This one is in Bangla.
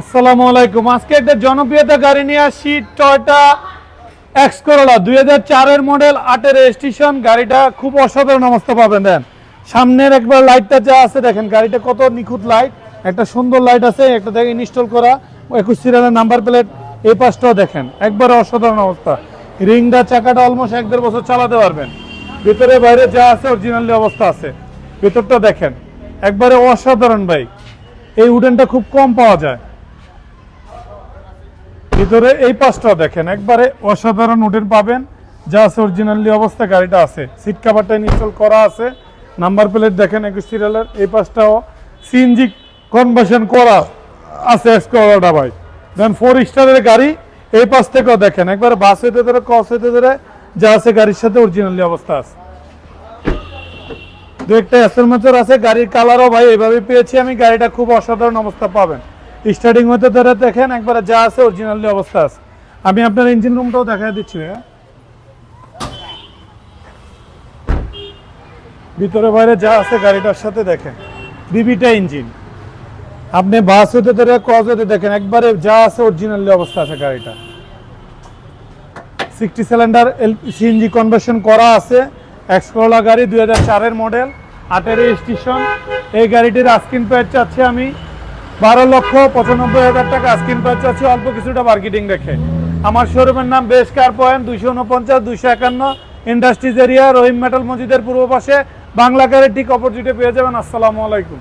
আসসালামু আলাইকুম। আজকে একটা জনপ্রিয়তা গাড়ি নিয়ে আসছি টয়টা এক্স করোলা দুই চারের মডেল আটের রেজিস্ট্রেশন গাড়িটা খুব অসাধারণ অবস্থা পাবেন, দেন। সামনের একবার লাইটটা যা আছে, দেখেন, গাড়িটা কত নিখুঁত লাইট একটা সুন্দর লাইট আছে, একটা দেখে ইনস্টল করা। একুশ সিরিয়ালের নাম্বার প্লেট এই পাশটাও দেখেন, একবারে অসাধারণ অবস্থা। রিংটা, চাকাটা অলমোস্ট এক দেড় বছর চালাতে পারবেন। ভিতরে, বাইরে যা আছে অরিজিনালি অবস্থা আছে। ভিতরটা দেখেন, একবারে অসাধারণ বাইক এই উডেনটা খুব কম পাওয়া যায়। ভিতরে এই পাশটাও দেখেন, একবারে অসাধারণ উডেন পাবেন যা আছে অরিজিনালি অবস্থা গাড়িটা আছে। সিট কাভারটা ইনস্টল করা আছে, নাম্বার প্লেট দেখেন একুশ সিরিয়ালের এই পাশটাও সিএনজি কনভার্সন করা আছে এক্সকোটা ভাই। দেন ফোর স্টারের গাড়ি, এই পাশ থেকেও দেখেন, একবারে বাস হইতে ধরে কস হইতে ধরে, যা আছে গাড়ির সাথে অরিজিনালি অবস্থা আছে। দু একটা মোচর আছে, গাড়ির কালারও ভাই এইভাবে পেয়েছি আমি, গাড়িটা খুব অসাধারণ অবস্থা পাবেন। স্টার্টিং হতে ধরে দেখেন, একবারে যা আছে অরিজিনালি অবস্থা আছে। আমি আপনার ইঞ্জিন রুমটাও দেখা দিচ্ছি, ভাইয়া। ভিতরে বাইরে যা আছে গাড়িটার সাথে দেখেন বিবিটা ইঞ্জিন আপনি বাস হতে ধরে ক্রস হতে দেখেন, একবারে যা আছে অরিজিনালি অবস্থা আছে গাড়িটা। সিক্সটি সিলিন্ডার এল সিএনজি কনভার্সন করা আছে এক্সকোলা গাড়ি দুই হাজার চারের মডেল আটের স্টেশন এই গাড়িটির আস্কিন প্রাইস চাচ্ছি আমি বারো লক্ষ পঁচানব্বই হাজার টাকা স্ক্রিন প্রাইস আছে। অল্প কিছুটা মার্কেটিং রেখে আমার শোরুমের নাম বেশ কার পয়েন্ট দুইশো উনপঞ্চাশ দুইশো একান্ন। ইন্ডাস্ট্রিজ এরিয়া রহিম মেটাল মসজিদের পূর্ব পাশে। বাংলা কারের ঠিক অপোজিটে পেয়ে যাবেন। আসসালামু আলাইকুম।